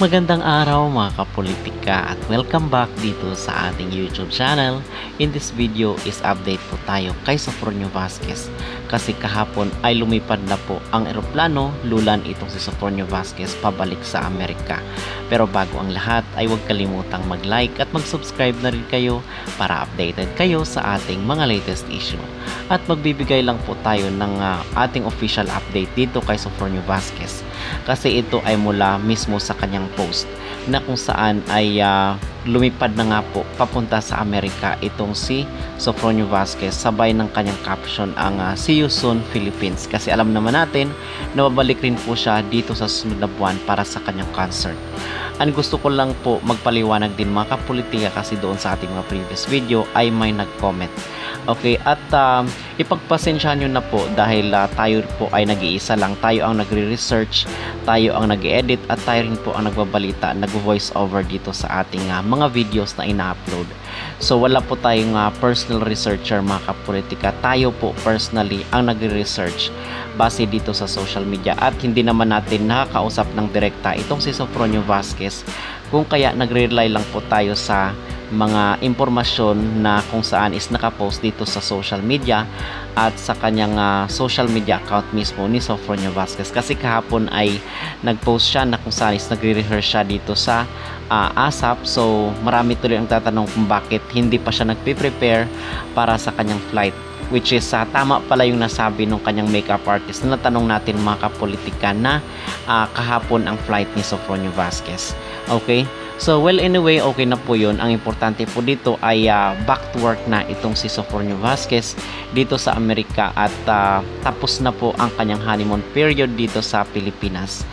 Magandang araw mga kapolitika at welcome back dito sa ating YouTube channel. In this video is update po tayo kay Sofronio Vasquez kasi kahapon ay lumipad na po ang eroplano lulan itong si Sofronio Vasquez pabalik sa Amerika. Pero bago ang lahat ay huwag kalimutang mag-like at mag-subscribe na rin kayo para updated kayo sa ating mga latest issue. At magbibigay lang po tayo ng ah, ating official update dito kay Sofronio Vasquez kasi ito ay mula mismo sa kanyang post na kung saan ay ah, lumipad na nga po papunta sa Amerika itong si Sofronio Vasquez sabay ng kanyang caption ang ah, See you soon Philippines kasi alam naman natin na babalik rin po siya dito sa susunod na buwan para sa kanyang concert. Ang gusto ko lang po magpaliwanag din mga kapolitika kasi doon sa ating mga previous video ay may nag-comment. Okay, at um, ipagpasensyahan nyo na po dahil ah, tayo po ay nag-iisa lang. Tayo ang nagre-research, tayo ang nag-edit at tayo rin po ang nagbabalita, nag-voice over dito sa ating ah, mga videos na ina-upload. So wala po tayong ah, personal researcher mga kapolitika. Tayo po personally ang nagre-research base dito sa social media at hindi naman natin nakakausap ng direkta itong si Sofronio Vasquez kung kaya nagre-rely lang po tayo sa mga impormasyon na kung saan is nakapost dito sa social media at sa kanyang ah, social media account mismo ni Sofronio Vasquez kasi kahapon ay nagpost siya na kung saan is nagre-rehearse siya dito sa ah, ASAP so marami tuloy ang tatanong kung bakit hindi pa siya nagpe-prepare para sa kanyang flight which is ah, tama pala yung nasabi ng kanyang makeup artist na natanong natin mga kapolitika na ah, kahapon ang flight ni Sofronio Vasquez okay So well anyway, okay na po yun. Ang importante po dito ay ah, back to work na itong si Sofronio Vasquez dito sa Amerika at ah, tapos na po ang kanyang honeymoon period dito sa Pilipinas.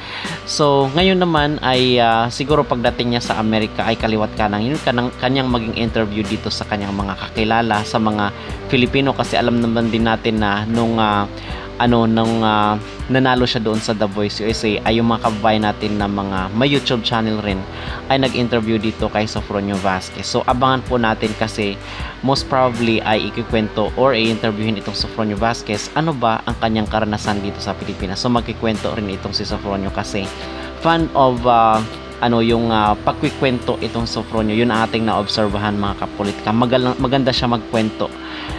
So ngayon naman ay ah, siguro pagdating niya sa Amerika ay kaliwat kanang yun kanang, kanyang maging interview dito sa kanyang mga kakilala sa mga Filipino kasi alam naman din natin na nung ah, ano nung ah, nanalo siya doon sa The Voice USA ay yung mga kababayan natin na mga may YouTube channel rin ay nag-interview dito kay Sofronio Vasquez. So abangan po natin kasi most probably ay ikikwento or i-interviewin itong Sofronio Vasquez ano ba ang kanyang karanasan dito sa Pilipinas. So magkikwento rin itong si Sofronio kasi fan of ah, ano yung uh, pagkikwento itong Sofronio yun ating naobserbahan mga kapolitika Magal- maganda siya magkwento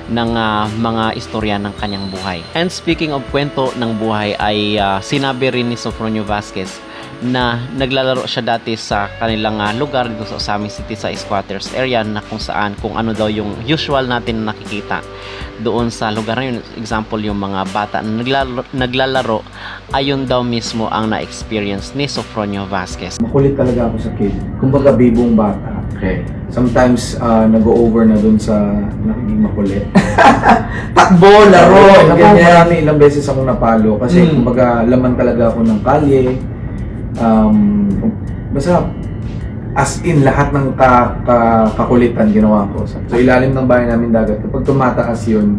ng ah, mga istorya ng kanyang buhay. And speaking of kwento ng buhay ay ah, sinabi rin ni Sofronio Vasquez na naglalaro siya dati sa kanilang ah, lugar dito sa Osamis City sa squatters area na kung saan kung ano daw yung usual natin na nakikita doon sa lugar na yun example yung mga bata na naglalaro, naglalaro ayun daw mismo ang na-experience ni Sofronio Vasquez Makulit talaga ako sa kid. Kumbaga, bibong bata. Okay. Sometimes, uh, nag-over na dun sa nakiging makulit. Takbo, laro, Ako, ganyan. marami ilang beses akong napalo. Kasi, Mm. kumbaga, laman talaga ako ng kalye. Um, basta, as in, lahat ng ka, ka- kakulitan ginawa ko. So, ilalim ng bahay namin dagat. Kapag tumataas yun,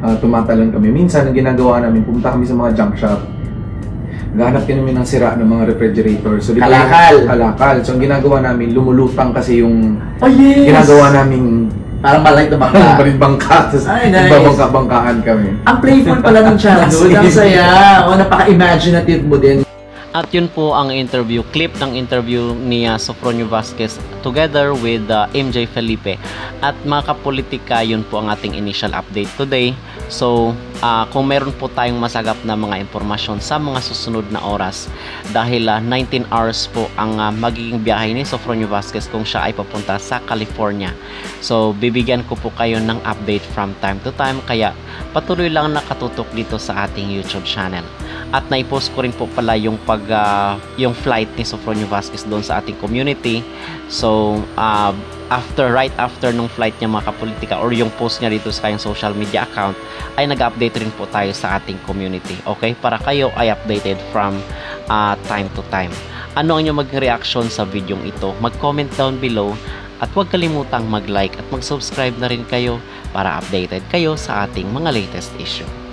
uh, tumatalon kami. Minsan, ang ginagawa namin, pumunta kami sa mga junk shop. Gahanap kami ng sira ng mga refrigerator. So, di ba yung- Kalakal. Kalakal. So, ang ginagawa namin, lumulutang kasi yung Oh, yes! ginagawa namin Parang malight na bangka. bangka. Tapos, Ay, nice. nagbabangka-bangkaan kami. Ang playful pala ng childhood. Ang saya. O, napaka-imaginative mo din. At yun po ang interview, clip ng interview ni Sofronio Vasquez together with uh, MJ Felipe. At mga kapolitika, yun po ang ating initial update today. So, uh, kung meron po tayong masagap na mga impormasyon sa mga susunod na oras, dahil uh, 19 hours po ang uh, magiging biyahe ni Sofronio Vasquez kung siya ay papunta sa California. So, bibigyan ko po kayo ng update from time to time, kaya patuloy lang nakatutok dito sa ating YouTube channel. At naipost ko rin po pala yung pag ah, yung flight ni Sofronio Vasquez doon sa ating community. So, ah, after right after nung flight niya mga kapolitika or yung post niya dito sa kanyang social media account ay nag-update rin po tayo sa ating community. Okay? Para kayo ay updated from ah, time to time. Ano ang inyong maging reaction sa video ito? Mag-comment down below at huwag kalimutang mag-like at mag-subscribe na rin kayo para updated kayo sa ating mga latest issue.